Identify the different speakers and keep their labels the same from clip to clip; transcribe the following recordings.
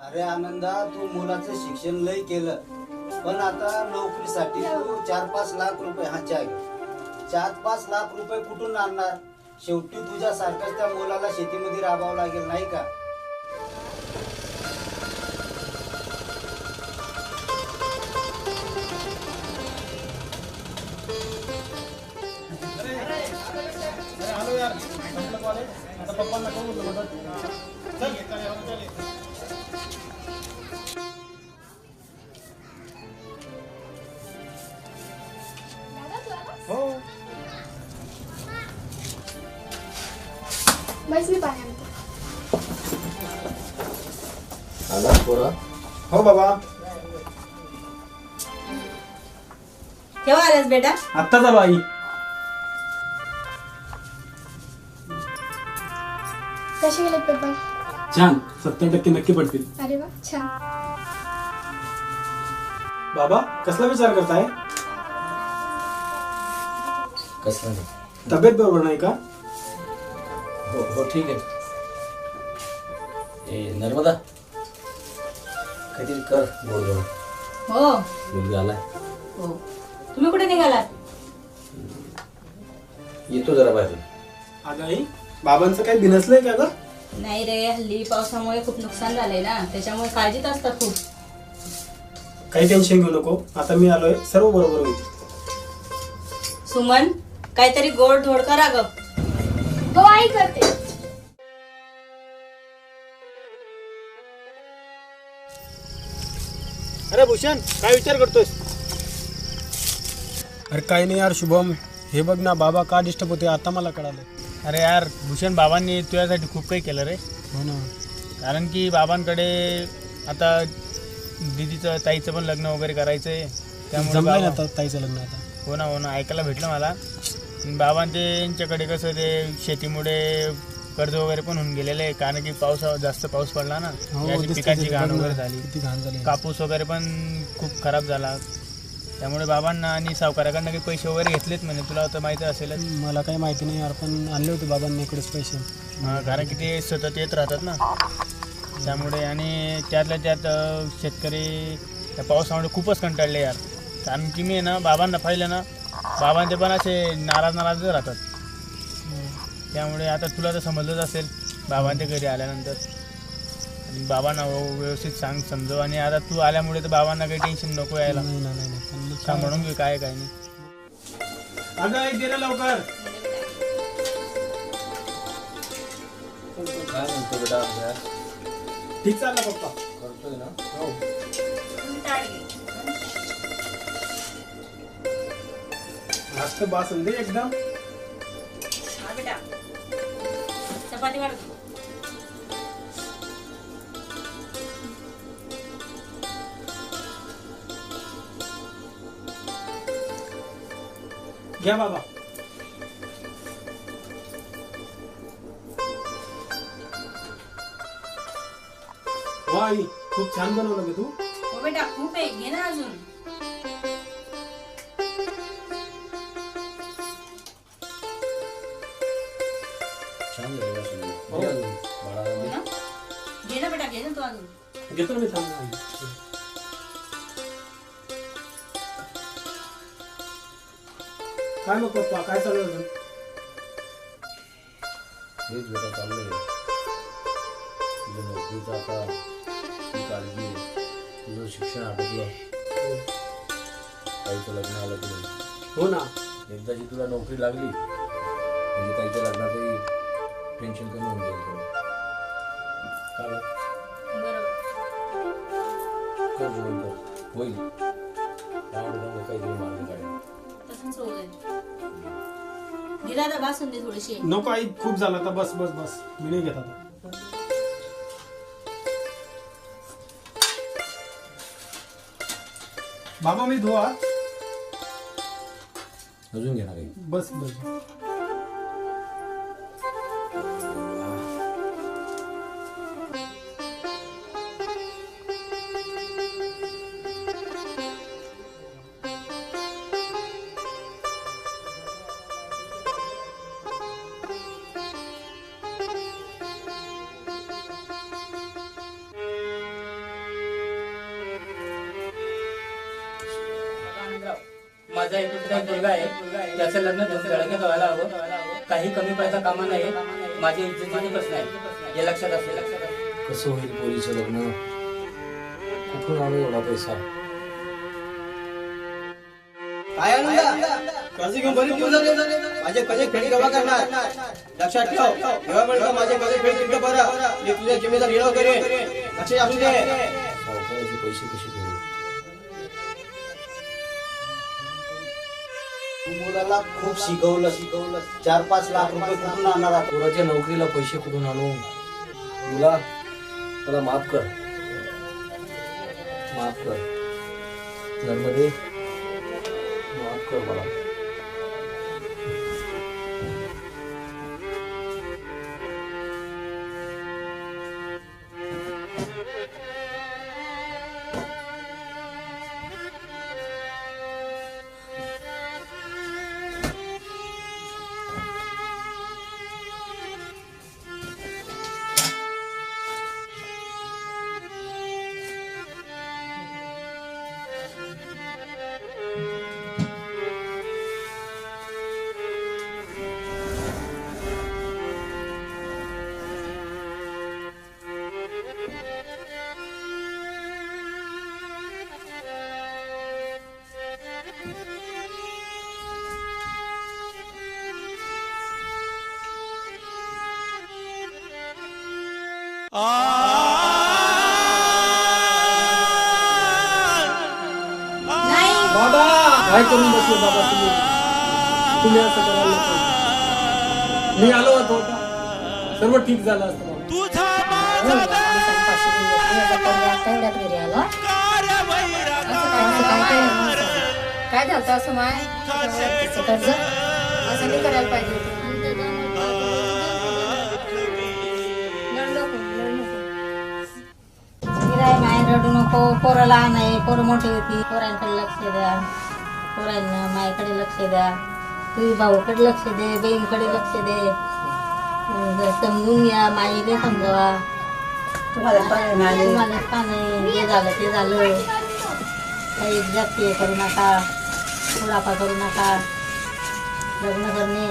Speaker 1: अरे आनंदा तू मुलाचं शिक्षण लय केलं. पण आता नोकरीसाठी तू चार पाच लाख रुपये हा चार पाच लाख रुपये कुठून आणणार? शेवटी तुझ्या सारख्याच त्या मुलाला शेतीमध्ये राबावं लागेल नाही का? आला पोरा
Speaker 2: हो बाबा
Speaker 3: केव्हा आलास बेटा.
Speaker 2: आत्ता झालो आई. छान. सत्तर टक्के नक्की पडतील.
Speaker 4: अरे वा छान.
Speaker 2: बाबा कसला विचार करताय?
Speaker 1: कसं नाही.
Speaker 2: तब्येत बरोबर नाही का?
Speaker 1: हो हो ठीक आहे. ए नर्मदा काहीतरी कर गोड गोड
Speaker 3: हो.
Speaker 1: मुलगा आलाय.
Speaker 3: हो. तुम्ही कुठे निघालात?
Speaker 1: येतो जरा बाहेर
Speaker 2: अगं आई बाबांचं काही बिनसलंय का ग?
Speaker 3: नाही रे हल्ली पावसामुळे खूप नुकसान झालंय ना. त्याच्यामुळे काळजीत असतात खूप.
Speaker 2: काही टेन्शन घेऊ नको. आता मी आलोय सर्व बरोबर होईल.
Speaker 3: सुमन काहीतरी गोड धोड करा ग.
Speaker 4: हो आई करते.
Speaker 2: अरे भूषण काय विचार करतोयस? अरे काही नाही यार शुभम. हे बघ ना बाबा का डिस्टर्ब होते आता मला कळालं
Speaker 5: अरे यार भूषण बाबांनी तुझ्यासाठी खूप काही केलं रे.
Speaker 2: हो ना.
Speaker 5: कारण की बाबांकडे आता दिदीचं ताईचं पण लग्न वगैरे करायचं आहे त्यामुळे
Speaker 2: जमलंय ना
Speaker 5: बाबा-
Speaker 2: आता ताईचं लग्न आता.
Speaker 5: हो ना हो ना. ऐकायला भेटलं मला. बाबां ते यांच्याकडे कसं ते शेतीमुळे कर्ज वगैरे पण होऊन गेलेलं आहे. कारण की पाऊस जास्त पाऊस पडला ना.
Speaker 2: हो
Speaker 5: याची पिकाची घाण
Speaker 2: बघ ना,
Speaker 5: वगैरे झाली.
Speaker 2: किती घाण झाली.
Speaker 5: कापूस वगैरे पण खूप खराब झाला. त्यामुळे बाबांना आणि सावकाराकडनं काही पैसे वगैरे घेतलेत म्हणे. तुला तर माहिती असेलच.
Speaker 2: मला काही माहिती नाही यार पण आणले होते बाबांनी इकडेच पैसे.
Speaker 5: हा, कारण की ते सतत येत राहतात ना. त्यामुळे आणि त्यातल्या त्यात अ, शेतकरी त्या पावसामुळे खूपच कंटाळले यार. कारण की मी आहे ना बाबांना पाहिलं ना बाबांचे पण असे नाराज नाराज राहतात. त्यामुळे आता तुला तर समजलंच असेल बाबांच्या घरी आल्यानंतर. बाबांना व्यव- व्यवस्थित सांग समजव. आणि आता तू आल्यामुळे तर बाबांना काही टेन्शन नको यायला.
Speaker 2: नाही ना नाही ना पण मग
Speaker 5: सांग.
Speaker 2: काय-
Speaker 5: म्हणून घे काय काय नाही.
Speaker 2: अगं दे रे लवकर.
Speaker 1: काय म्हणतो बेटा अभ्यास?
Speaker 2: ठीक चालला पप्पा.
Speaker 1: करतोय ना?
Speaker 2: हो. बासुंदी एकदम.
Speaker 3: चपाती वाढ
Speaker 2: घ्या बाबा वा आई खूप छान बनवलं ग तू
Speaker 3: हो बेटा खूप आहे घे ना अजून
Speaker 1: छान झालं.
Speaker 2: हो.
Speaker 1: घे.
Speaker 3: ना घे ना बेटा घे ना तू अजून
Speaker 2: घेतो ना मी थांब ना आई. काय मग पप्पा काय चालू आहे अजून?
Speaker 1: हेच बेटा चाललंय. तुझ्या नोकरीचं आता ती काळजी आहे. तुझं शिक्षण आटोपलं ताईचं लग्न आलं तुला
Speaker 2: हो ना.
Speaker 1: एकदाची तुला नोकरी लागली म्हणजे ताईच्या लग्नाचंही टेन्शन कमी होऊन जाईल थोडं का गं?
Speaker 3: बरोबर.
Speaker 1: कर जेवण कर. होईल. काहीतरी मार्ग काढेल
Speaker 3: तसंच होऊ दे. थोडीशी
Speaker 2: नको आई खूप झालं आता. बस बस बस. मी नाही घेत आता. बाबा मी धुवा.
Speaker 1: अजून घेणार आहे.
Speaker 2: बस बस.
Speaker 6: माझा एक मुलगा आहे. त्याचं लग्न धडक्यात व्हायला हवं. काही कमी पैसा कामा नाही माझ्या इज्जतीचे प्रश्न आहे. हे लक्षात असेल लक्षात
Speaker 1: कसं होईल पोरीचं लग्न? कुठून आणू एवढा पैसा?
Speaker 7: काय आनंदा कर्ज घेऊन बरी दिवस झाले माझे कर्ज फेड केव्हा करणार. लक्षात ठेव. माझे कर्ज फेड तुमचं बरं. मी तुझ्या जिम्मेदार निर्णय करेन. लक्षात असू दे.
Speaker 1: पैसे कसे
Speaker 7: मुलाला खूप शिकवलं. शिकवलं चार पाच लाख रुपये कुठून आणणार आपण?
Speaker 1: पोराच्या नोकरीला पैसे कुठून आणू? मुला मला माफ कर. माफ कर. नर्मदे माफ कर मला.
Speaker 2: बाबा काय करून बसले बाबा तुम्ही? तुम्ही असं करायला नको. मी आलो होतो सर्व ठीक झालं असतं बाबा.
Speaker 8: काय झालं असं? माय? कर्ज? असं नाही करायला पाहिजे. रडू नको. पोरं लहान आहे पोरं मोठी होती. पोरांकडे लक्ष द्या. पोरांना मायकडे लक्ष द्या. तुझी भाऊकडे लक्ष दे बहीणकडे लक्ष दे. समजून घ्या माईने समजावा. तुम्हाला नाही जे झालं ते झालं. काही जास्ती हे करू नका. थोडाफा करू नका. लग्न करणे.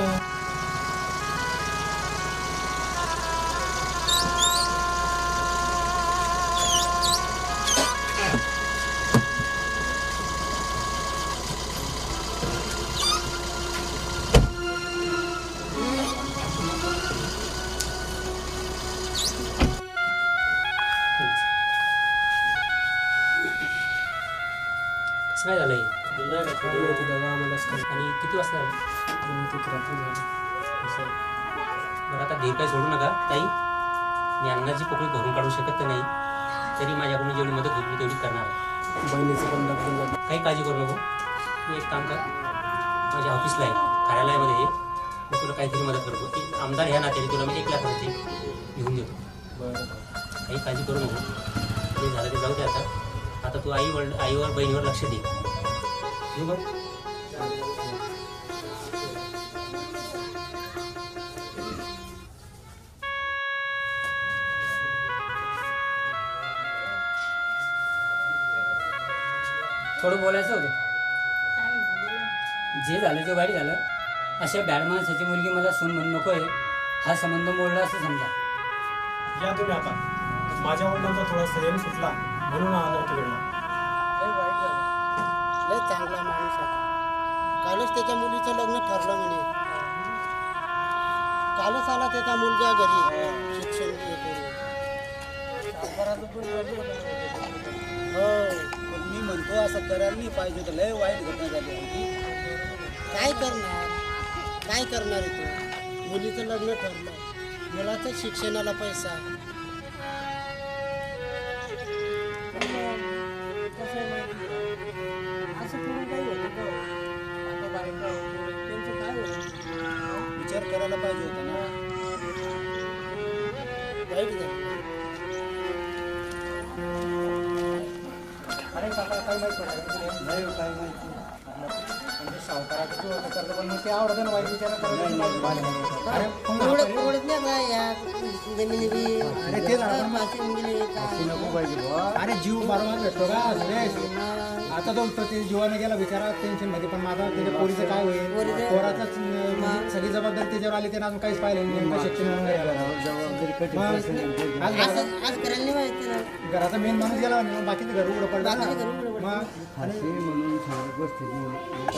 Speaker 6: मी अन्नाची पोकळी भरून काढू शकत नाही. तरी माझ्याकडून जेवढी मदत होईल मी तेवढी करणार आहे.
Speaker 2: बहिणीचं पण लग्न
Speaker 6: काही काळजी करू नको. तू एक काम कर. माझ्या ऑफिसला आहे कार्यालयामध्ये ये. मी तुला काहीतरी मदत करतो. की आमदार ह्या नात्याने तुला मी एक लाख रुपये घेऊन देतो.
Speaker 2: बरं.
Speaker 6: काही काळजी करू नको. जे झालं ते जाऊ दे आता. आता तू आई वड आईवर बहिणीवर लक्ष दे. येऊ
Speaker 9: थोडं बोलायचं होतं. जे झालं ते वाईट झालं अशा बॅड माणसाची मुलगी मला सून म्हणून नको आहे. हा संबंध मोडला असं समजा.
Speaker 2: या तुम्ही आता. माझ्या वडिलांचा थोडा संयम सुटला म्हणून हा अनर्थ घडला
Speaker 10: लय चांगला माणूस होता कालच त्याच्या मुलीचं लग्न ठरलं म्हणे. कालच आला त्याचा मुलगा घरी. शिक्षण करून.
Speaker 7: हो. म्हणतो असं करायला नाही पाहिजे होतं. लय वाईट घटना झाली होती.
Speaker 10: काय करणार? काय करणार तू? मुलीचं लग्न ठरलं. मुलाचं शिक्षणाला पैसा.
Speaker 7: विचार करायला पाहिजे होता ना.
Speaker 10: वाईट झालं
Speaker 2: काय माहिती नाही काय माहिती म्हणजे सावकाराचं पण मग ते आवडतं ना वाईट विचार अरे
Speaker 10: नाही जमिनी बी
Speaker 2: अरे ते नको पाहिजे बुवा. अरे जीव मारून भेटतो का सुरेश
Speaker 11: आता तो ते जीवाने गेला बिचारा टेन्शनमध्ये पण माझा त्याच्या पोरीचं काय होईल
Speaker 12: पोरीचं-
Speaker 11: पोराचाच सगळी जबाबदारी त्याच्यावर आली त्यानं अजून काहीच पाहिलं नाही नेमकं शिक्षण वगैरे आज
Speaker 12: करायला नाही
Speaker 11: घराचा मेन माणूस गेला म्हणजे बाकीचं घर उघडं पडलं. ना.
Speaker 12: बाकीचं घर उघडं पडलं.
Speaker 11: मग आणि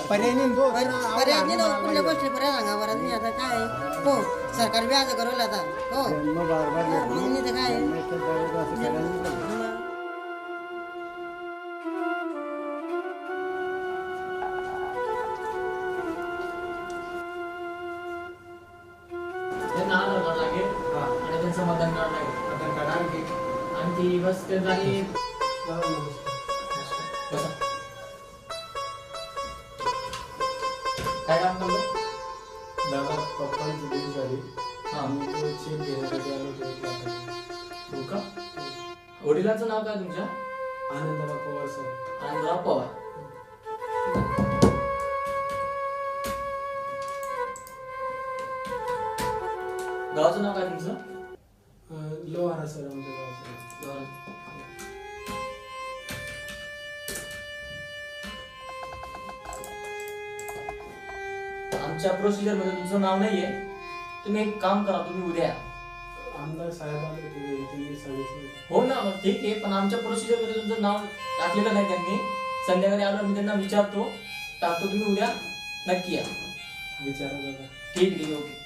Speaker 11: पर्याय नाही तो
Speaker 12: पण पर्याय कुठल्या गोष्टी पर्याय सांगा बरं. आता काय? हो सरकारी व्याज करवलं आता हो. मग मी तर काय?
Speaker 13: ती बस त्यांचा आणि बसा. काय काम करतो?
Speaker 2: दादा पप्पांची झाली. आम्ही तो चेक घेण्यासाठी आलो होतो एक लाखाचा.
Speaker 13: हो का? वडिलांचं नाव काय तुमच्या?
Speaker 2: आनंदराव पवार सर.
Speaker 13: आनंदराव पवार. गावाचं नाव काय तुमचं?
Speaker 2: अं, लोहारा सर आमच्या गावचं.
Speaker 13: आमच्या प्रोसिजरमध्ये तुमचं नाव नाहीये. तुम्ही एक काम करा तुम्ही उद्या या.
Speaker 2: आमदार साहेब आले होते घरी, त्यांनी सांगितलं
Speaker 13: हो ना मग ठीक आहे पण आमच्या प्रोसिजरमध्ये तुमचं नाव टाकलेलं नाही त्यांनी. संध्याकाळी आलो मी त्यांना विचारतो. टाकतो तुम्ही उद्या नक्की या.
Speaker 2: विचारा
Speaker 13: ठीक आहे ओके.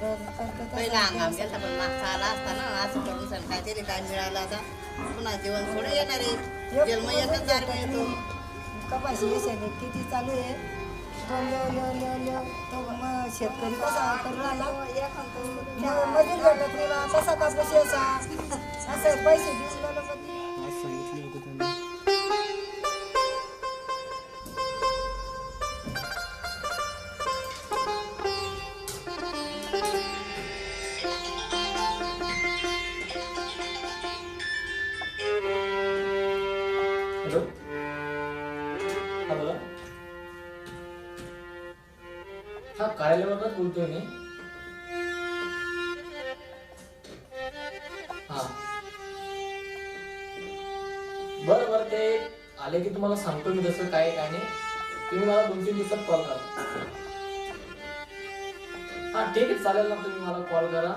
Speaker 12: पहिला हंगाम गेला पण मागचा आला असता ना असं करून सण काय तरी काय मिळालं आता पुन्हा जीवन थोडं येणार आहे. जन्म एकच दार येतो
Speaker 14: कपाशी विषयाने किती चालू आहे? तो मग शेतकरी कसा करून राहिला मजूर भेटत नाही बा कसा कापूस यायचा असं पैसे देऊन
Speaker 13: हॅलो हा बोला हा कार्यालयावरच बोलतोय मी. हा. बरं बरं ते आले की तुम्हाला सांगतो मी तसं काय काय नाही तुम्ही मला दोन तीन दिवसात कॉल करा. हा ठीक आहे चालेल ना तुम्ही मला कॉल करा.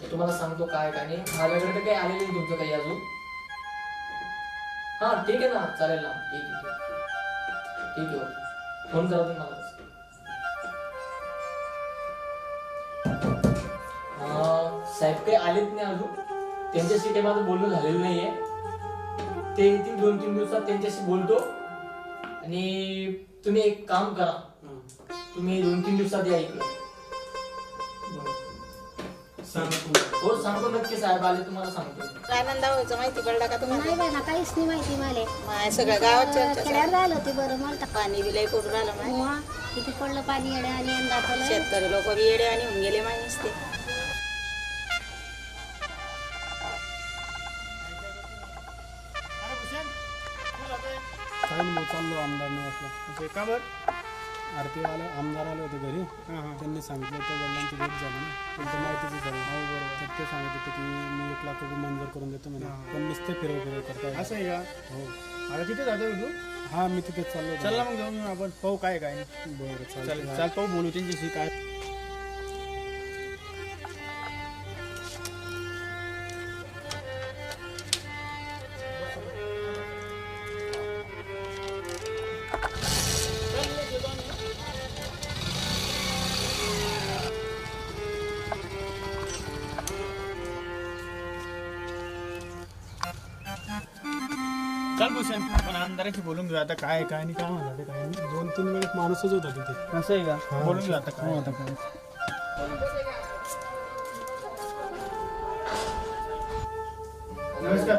Speaker 13: मी तुम्हाला सांगतो काय काय नाही. माझ्याकडे तर काही आलेलं नाही तुमचं काही अजून. हा ठीक आहे ना चालेल ना. ठीक आहे ठीक आहे. ओके. फोन करा तुम्ही मला. साहेब काही आलेच नाही अजून. त्यांच्याशी काही माझं बोलणं झालेलं नाहीये. ते येतील दोन तीन दिवसात त्यांच्याशी बोलतो. आणि तुम्ही एक काम करा. तुम्ही दोन तीन दिवसात या इकडे. हो सांगतो नक्की साहेब आले तुम्हाला सांगतो.
Speaker 12: आनंद व्हायचं माहिती पडला का तुम्हाला?
Speaker 15: नाही बाई ना काहीच नाही माहिती मला.
Speaker 12: माय सगळ्या गावात चर्चा
Speaker 15: राहिलं बरं मला
Speaker 12: पाणी बिलय पडून राहिलं माय?
Speaker 15: किती पडलं पाणी येड्या आणि यंदा आपलं
Speaker 12: शेतकरी लोक बी येडे आणि होऊन गेले माय नुसते.
Speaker 11: काय चाललो आमदार निवासला. का बरं आरती आले आमदार आले होते घरी. त्यांनी सांगितलं होतं वडिलांची भेट झाली ना. त्यांच्या माहितीची झाली हो बरोबर तर ते सांगत होते की मी एक लाख रुपये मंजूर करून देतो म्हणे. पण नुसते फिरव फिरव करताय असं आहे का? हो. आता तिथे जातो तू? हा मी तिथेच चाललो. चल मग जाऊन आपण पाहू काय काय बरं चल चालेल चाल पाहू बोलू. त्यांच्याशी काय चल भूषण. आपण आमदाराशी बोलून घेऊ. आता काय काय नाही काय म्हणतात काय नाही.
Speaker 2: दोन तीन वेळेस माणूसच होता तिथे.
Speaker 11: असं आहे का? बोलून घेऊ आता काय आता काय नमस्कार.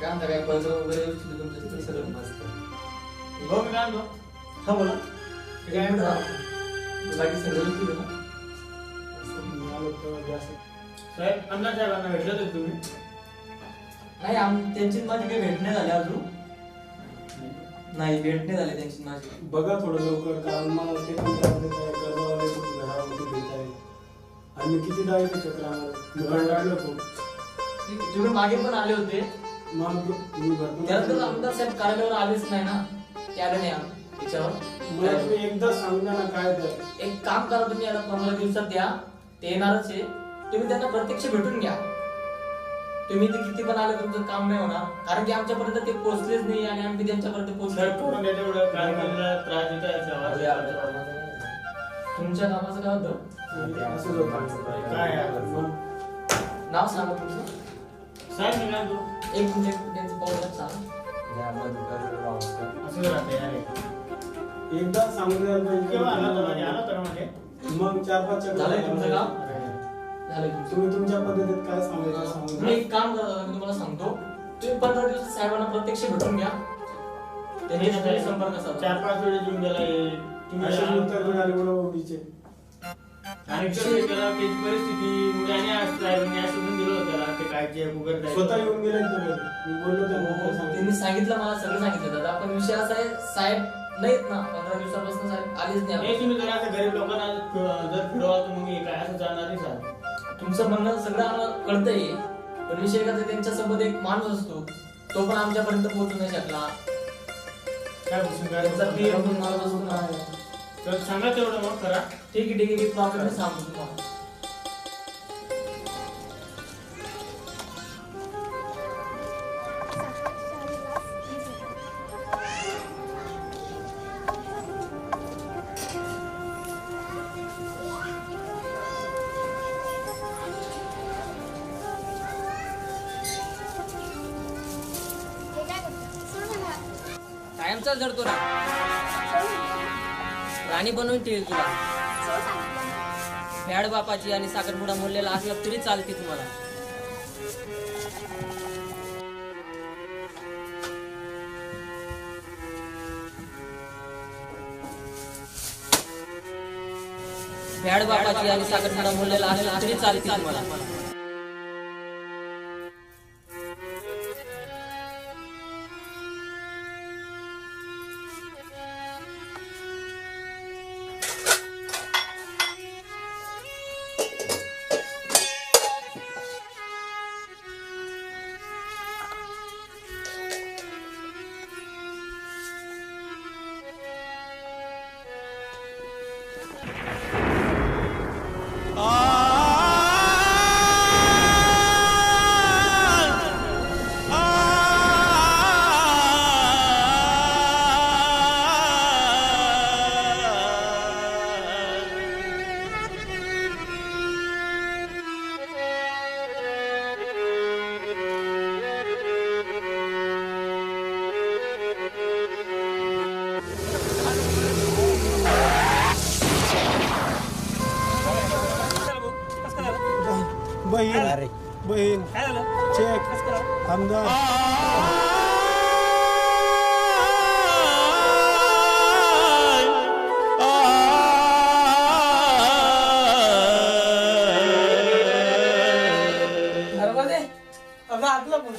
Speaker 13: काय म्हणता काय कर्ज वगैरे व्यवस्थित आहे तुमचं? तिकडे सगळं
Speaker 11: हो मी काय म्हणतो?
Speaker 13: हा बोला.
Speaker 11: काय म्हणतो?
Speaker 13: बाकी सगळं व्यवस्थित आहे ना
Speaker 11: साहेब आमदार साहेबांना भेटले होते तुम्ही?
Speaker 13: नाही आम त्यांची आणि माझी काही भेट नाही झाली अजून. नाही भेट नाही झाली त्यांची आणि माझी.
Speaker 2: बघा थोडं लवकर कारण मला ते पण कर्जवाले घरावरती भेट आहे आणि मी किती डाळ येते चक्रावर मी कंटाळलो खूप.
Speaker 13: मागे पण आले होते
Speaker 2: मग मी भरपूर
Speaker 13: त्यानंतर आमदार साहेब कार्यालयावर आलेच नाही ना. ते आले नाही आम- त्याच्यावर
Speaker 2: मला तुम्ही एकदा सांगा ना काय तर.
Speaker 13: एक काम करा तुम्ही आता पंधरा दिवसात द्या. ते येणारच आहे. तुम्ही त्यांना प्रत्यक्ष भेटून घ्या. तुम्ही ते किती पण आले तुमचं काम नाही होणार. कारण की आमच्यापर्यंत ते पोहोचलेच नाही आणि आम्ही त्यांच्यापर्यंत पोहोचलो तुमच्या कामाचं काय होतं?
Speaker 2: असंच होतं
Speaker 5: काय आहे?
Speaker 2: मग
Speaker 13: नाव सांगा तुमचं.
Speaker 5: सांग
Speaker 13: एक मिनिट त्यांचं पाऊल सांगा.
Speaker 2: एकदा
Speaker 5: होता? म्हणजे?
Speaker 2: मग चार पाच
Speaker 13: झालंय तुमचं. काम? झालं
Speaker 2: तुम्ही तुमच्या पद्धतीत काय सांगायचं
Speaker 13: तुम्ही एक काम मी तुम्हाला सांगतो. तुम्ही पंधरा दिवसात साहेबांना प्रत्यक्ष भेटून घ्या. त्यांच्याशी संपर्क साधा.
Speaker 5: चार पाच वेळेस येऊन गेला हे. तुम्ही
Speaker 2: असे
Speaker 5: आ-
Speaker 2: उत्तर मिळाले बरोबर ओळीचे
Speaker 5: आणि कसं आहे त्याला त्याची परिस्थिती मुळे आणि आज साहेबांनी आश्वासन दिलं होतं त्याला ते काय जे उघड जायचं.
Speaker 2: स्वतः येऊन गेले ना तुम्ही? मी बोललो त्यांना काय सांगितलं.
Speaker 13: त्यांनी सांगितलं मला सगळं सांगितलं दादा. पण विषय असा आहे साहेब नाहीत ना. पंधरा दिवसापासून साहेब आलेच
Speaker 5: नाही.
Speaker 13: नाही
Speaker 5: तुम्ही जर असं गरीब लोकांना जर फिरवा तर मग हे काय? असं जाणार नाही साहेब.
Speaker 13: तुमचं म्हणणं सगळं आम्हाला कळतंय. पण विषय का त्यांच्यासोबत एक माणूस असतो. तो पण आमच्यापर्यंत पोहोचू नाही शकला.
Speaker 5: काय बसून काय
Speaker 13: त्यांचा PM पण माणूस असतो ना
Speaker 5: तर सांगा तेवढं मग करा
Speaker 13: ठीक आहे ठीक आहे प्रॉब्लेम नाही सांगतो तुम्हाला.
Speaker 16: फॅड आणि साखरपुडा मोडलेला असला तरी चालते तुम्हाला. भ्याड बापाची आणि साखरपुडा मोडलेला असला तरी चालते तुम्हाला.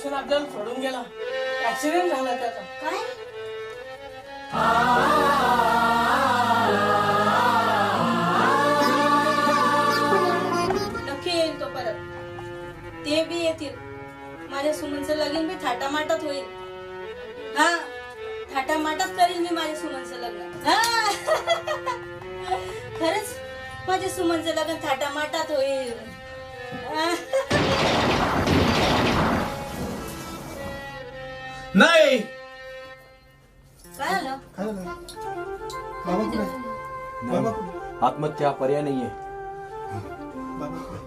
Speaker 17: आपला आपल्याला सोडून गेला. ऍक्सिडेंट झाला त्याचा.
Speaker 15: काय?
Speaker 3: नक्की येईल तो परत. ते बी येतील. माझ्या सुमनचं लगीन बी थाटामाटात होईल. हा थाटामाटात करील मी माझ्या सुमनचं लग्न. हा. खरंच माझ्या सुमनचं लग्न थाटामाटात होईल.
Speaker 1: नाही.
Speaker 3: काय झालं?
Speaker 2: काय झालं? बाबा कुठे? बाबा कुठे?
Speaker 1: आत्महत्या पर्याय नाहीये.
Speaker 2: बाबा कुठे?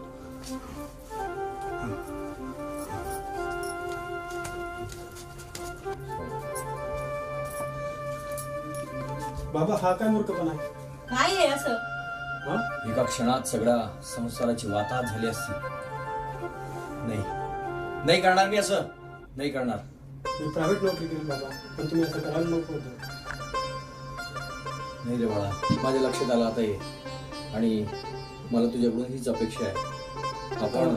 Speaker 2: बाबा हा काय मूर्खपणा आहे?
Speaker 3: काय आहे असं?
Speaker 1: एका क्षणात सगळ्या संसाराची वाताहत झाली असती. नाही. नाही करणार मी असं. नाही करणार.
Speaker 2: मी प्रायव्हेट नोकरी केली बाबा पण तुम्ही असं करायला नको होतं
Speaker 1: नाही रे बाळा माझ्या लक्षात आलं आता हे आणि मला तुझ्याकडून हीच अपेक्षा आहे आपण.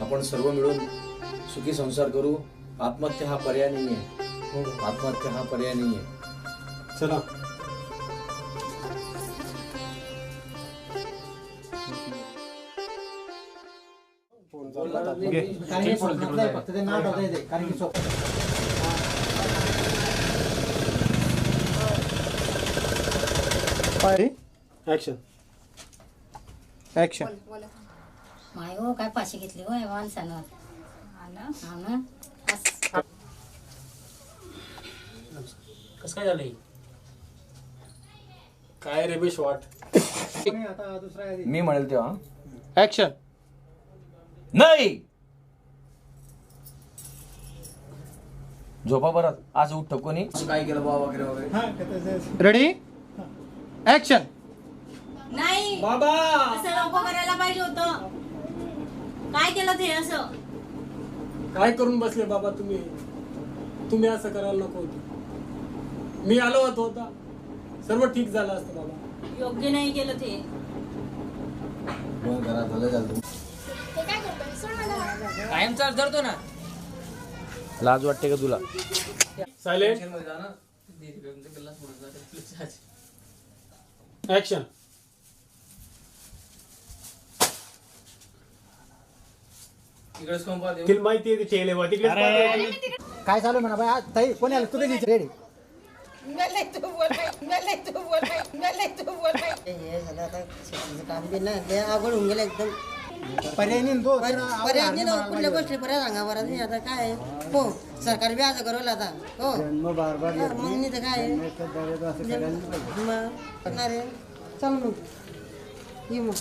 Speaker 1: आपण सर्व मिळून सुखी संसार करू आत्महत्या हा पर्याय नाही आहे आत्महत्या हा पर्याय नाही आहे
Speaker 2: चला
Speaker 18: फक्त ते होतं इथे, कारण की सोपं
Speaker 2: ऍक्शन ऍक्शन
Speaker 8: माय हो काय पाशी घेतली हो या माणसानं? हा ना?
Speaker 6: कसं काय झालंय
Speaker 2: काय
Speaker 18: आता दुसरा आहे.
Speaker 1: मी म्हणेल तेव्हा.
Speaker 2: ऍक्शन
Speaker 1: नाही! झोपा परत आज उठ कोणी? काय केलं बाबा वगैरे वगैरे?
Speaker 18: हा,
Speaker 2: रेडी ऍक्शन
Speaker 3: नाही.
Speaker 2: बाबा.
Speaker 3: असं नको करायला पाहिजे होतं. काय केलं ते असं?
Speaker 2: काय करून बसले बाबा तुम्ही? तुम्ही असं करायला नको होतं. मी आलो होतो होता सर्व ठीक झालं असतं बाबा.
Speaker 3: योग्य नाही केलं ते.
Speaker 16: कायम चार्ज धरतो ना.
Speaker 1: लाज वाटते का तुला?
Speaker 2: सायलेंट ऍक्शन तिला माहिती आहे ते चेले बा. तिकडे
Speaker 18: काय चालू म्हणा बाय आज ताई कोणी आलं? तुम्ही रेडी
Speaker 10: हे झालं आता शेतीचं काम बी ना लय अवघड होऊन गेलं एकदम.
Speaker 18: पर्याय नाही दो
Speaker 10: पर्याय नाही ना, कुठल्या गोष्टी पर्याय सांगा बरं नाही आता काय हो. सरकार आज करवलं आता. हो.
Speaker 18: जन्म बार बार
Speaker 10: मग नाही तर काय
Speaker 18: पाहिजे.
Speaker 10: मग करणार आहे. चल मग. ये मग.